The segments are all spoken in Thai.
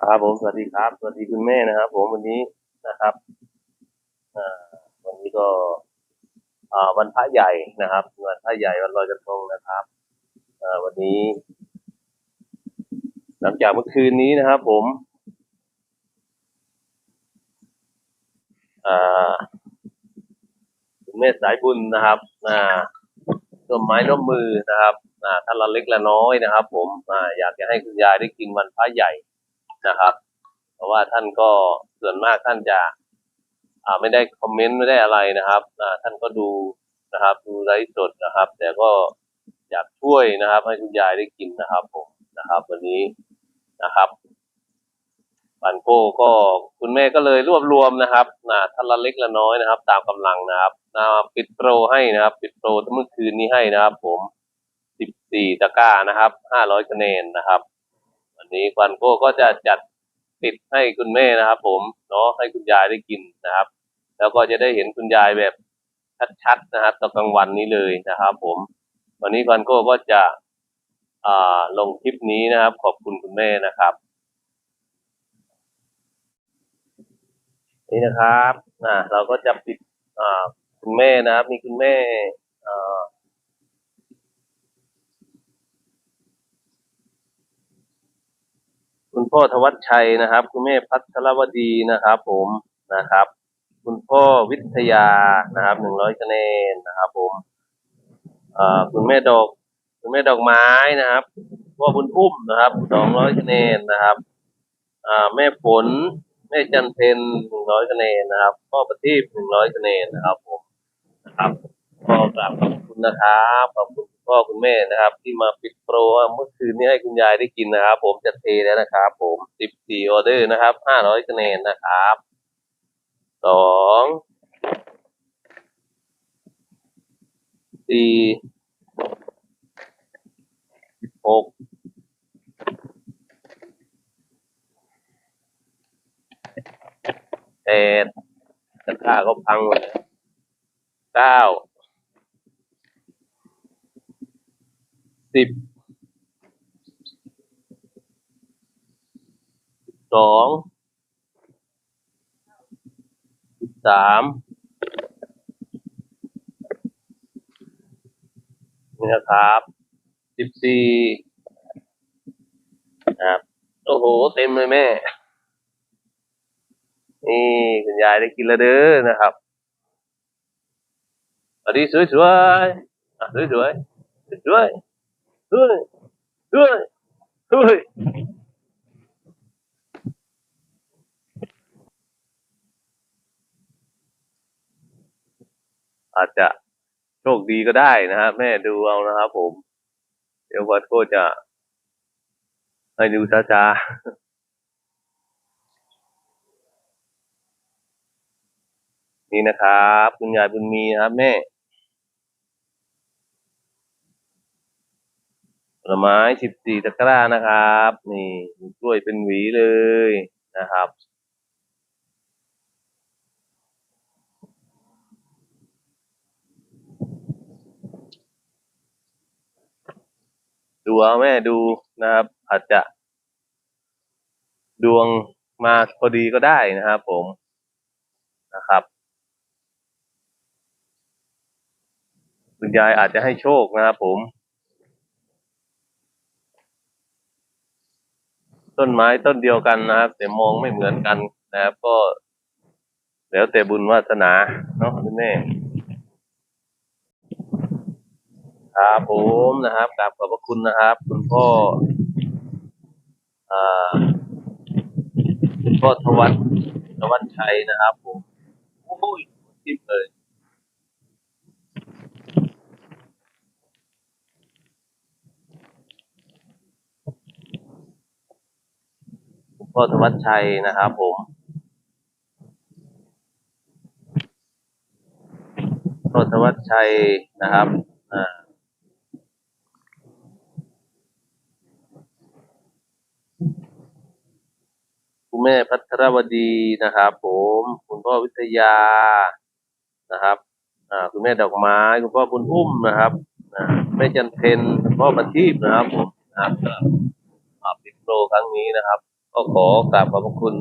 ครับผมสวัสดีครับสวัสดีคุณแม่นะครับ ผมวันนี้นะครับวันนี้ก็วันพระใหญ่นะครับวันพระใหญ่วันลอยกระทงนะครับวันนี้ หลังจากเมื่อคืนนี้นะครับ ผมคุณแม่สายบุญนะครับอ่าร่มไม้ร่มมือนะครับอ่าท่านละเล็กละน้อยนะครับ ผมอยากจะให้คุณยายได้กินวันพระใหญ่ นะครับ เพราะว่าท่านก็ส่วนมากท่านจะไม่ได้คอมเมนต์ไม่ได้อะไรนะครับท่านก็ดูนะครับ ดูไลฟ์สดนะครับ แต่ก็อยากช่วยนะครับ ให้คุณยายได้กินนะครับผมนะครับ วันนี้นะครับปันโก้ก็คุณแม่ก็เลยรวบรวมนะครับนะท่านละเล็กละน้อยนะครับ ตามกำลังนะครับนะปิดโปรให้นะครับ ปิดโปรเมื่อคืนนี้ให้นะครับ ผมสิบสี่ตะกร้านะครับห้าร้อยคะแนนนะครับ นี้ควันโก้ก็จะจัดติดให้คุณแม่นะครับผมเนาะให้คุณยายได้กินนะครับ แล้วก็จะได้เห็นคุณยายแบบชัดๆนะครับตอนกลางวันนี้เลยนะครับ ผม วันนี้ควันโก้ก็จะอ่าลงคลิปนี้นะครับ ขอบคุณคุณแม่นะครับ นี่นะครับอ่าเราก็จะปิดอ่าคุณแม่นะครับ มีคุณแม่อ่าคุณ พ่อธวัชชัยนะครับ คุณแม่พัทรวดีนะครับ ผมนะครับ คุณพ่อวิทยานะครับหนึ่งร้อยคะแนนนะครับ ผมคุณแม่ดอก คุณแม่ดอกไม้นะครับพ่อบุญอุ้มนะครับสองร้อยคะแนนนะครับแม่ฝนแม่จันเพนหนึ่งร้อยคะแนนนะครับพ่อประทีปหนึ่งร้อยคะแนนนะครับ ผมนะครับก็กราบขอบคุณนะครับขอบคุณ พ่อคุณแม่นะครับ ที่มาปิดโปรเมื่อคืนนี้ให้คุณยายได้กินนะครับ ผมจะเทแล้วนะครับ ผมสิบสี่ออเดอร์นะครับห้าร้อยคะแนนนะครับสองสี่หกแปดตะกร้าก็พังเลยเก้า สิบสองสิบสามนี่นะครับสิบสี่ครับโอ้โห เต็มเลยแม่ นี่คุณยายได้กินแล้วเด้อนะครับสวัสดีสวยสวยๆสวยสวยๆ สวยสวยสวยสวยอาจจะโชคดีก็ได้นะฮะแม่ดูเอานะครับผม เดี๋ยววัดก็จะให้ดูช้าๆนี่นะครับ คุณยายบุญมีนะครับแม่ ลไม้สิบสี่ตะกร้านะครับ นี่กล้วยเป็นหวีเลยนะครับดูเอาแม่ดูนะครับ อาจจะ ดวงมาพอดีก็ได้นะครับผมนะครับคุณยายอาจจะให้โชคนะครับผม ต้นไม้ต้นเดียวกันนะครับ แต่มองไม่เหมือนกันนะครับ ก็ แล้วแต่บุญวาสนาเนาะแม่ครับผมนะครับกราบขอบพระคุณนะครับ คุณพ่ออคุณพ่อทวัฒน์ทวัฒน์ชัยนะครับผมโอ้ยทิพเลย คุณ พ่อธวัชชัยนะครับผม พ่อธวัชชัยนะครับอ่าคุณแม่พัทรวดีนะครับผม คุณพ่อวิทยานะครับคุณแม่ดอกไม้คุณพ่อบุญอุ้มนะครับแม่จันเพนคุณพ่อประทีปนะครับผมนะครับก็อ่าปิดโปรครั้งนี้นะครับ ก็ขอกราบขอบพระคุณ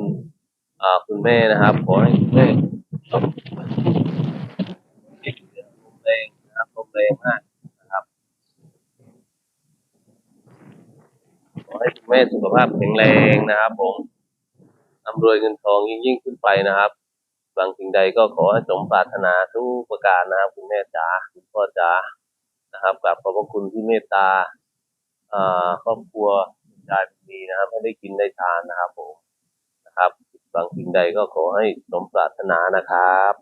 คุณแม่นะครับ ขอให้คุณแม่ลมแรงนะครับลมแรงมากนะครับ ขอให้คุณแม่สุขภาพแข็งแรงนะครับ ผมร่ำรวยเงินทองยิ่งยิ่งขึ้นไปนะครับบางสิ่งใดก็ขอให้สมปรารถนาทุกประการนะครับ คุณแม่จ๋าคุณพ่อจ๋านะครับกราบขอบพระคุณที่เมตตาครอบครัว ยายดีนะครับให้ได้กินได้ทานนะครับผมนะครับ บางสิ่งใดก็ขอให้สมปรารถนานะครับ